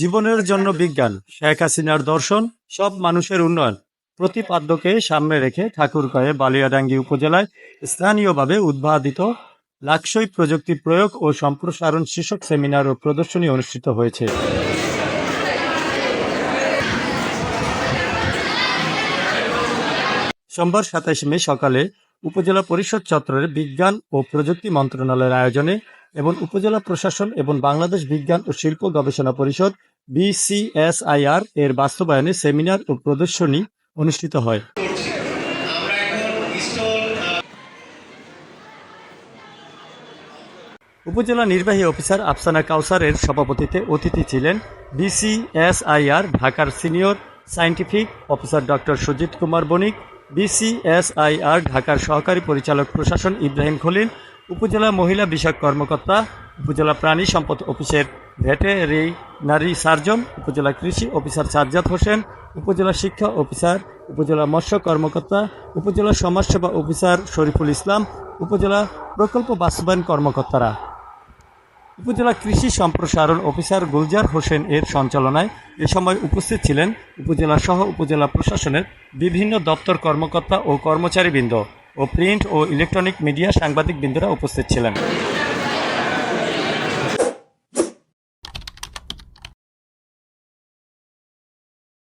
জীবনের জন্য বিজ্ঞান, শেখ হাসিনার দর্শন, সব মানুষের উন্নয়ন। প্রতিপাদ্যকে সামনে রেখে ঠাকুরগাঁয়ে বালিয়াডাঙ্গি উপজেলায় স্থানীয়ভাবে উদ্ভাবিত লাক্সই প্রযুক্তি প্রয়োগ ও সম্প্রসারণ শীর্ষক সেমিনার ও প্রদর্শনী অনুষ্ঠিত হয়েছে। সোমবার সাতাইশ মে সকালে উপজেলা পরিষদ চত্বরে বিজ্ঞান ও প্রযুক্তি মন্ত্রণালয়ের আয়োজনে এবং উপজেলা প্রশাসন এবং বাংলাদেশ বিজ্ঞান ও শিল্প গবেষণা পরিষদ, বিসিএসআইআর, এর বাস্তবায়নে সেমিনার ও প্রদর্শনী অনুষ্ঠিত হয়। উপজেলা নির্বাহী অফিসার আফসানা কাউসারের সভাপতিত্বে অতিথি ছিলেন বিসিএসআইআর ঢাকার senior scientific officer doctor Sujit Kumar Banik BCSIR ঢাকার সহকারী পরিচালক প্রশাসন ইব্রাহিম খলিল, উপজেলা মহিলা বিষয়ক কর্মকর্তা, উপজেলা প্রাণী সম্পদ অফিসের ভেটেরিনারি সার্জন, উপজেলা কৃষি অফিসার সাজ্জাদ হোসেন, উপজেলা শিক্ষা অফিসার, উপজেলা মৎস্য কর্মকর্তা, উপজেলা সমাজসেবা অফিসার শরীফুল ইসলাম, উপজেলা প্রকল্প বাস্তবায়ন কর্মকর্তারা। উপজেলা কৃষি সম্প্রসারণ অফিসার গুলজার হোসেন এর সঞ্চালনায় এ সময় উপস্থিত ছিলেন উপজেলা সহ উপজেলা প্রশাসনের বিভিন্ন দপ্তর কর্মকর্তা ও কর্মচারীবৃন্দ ও প্রিন্ট ও ইলেকট্রনিক মিডিয়া সাংবাদিকবৃন্দরা উপস্থিত ছিলেন।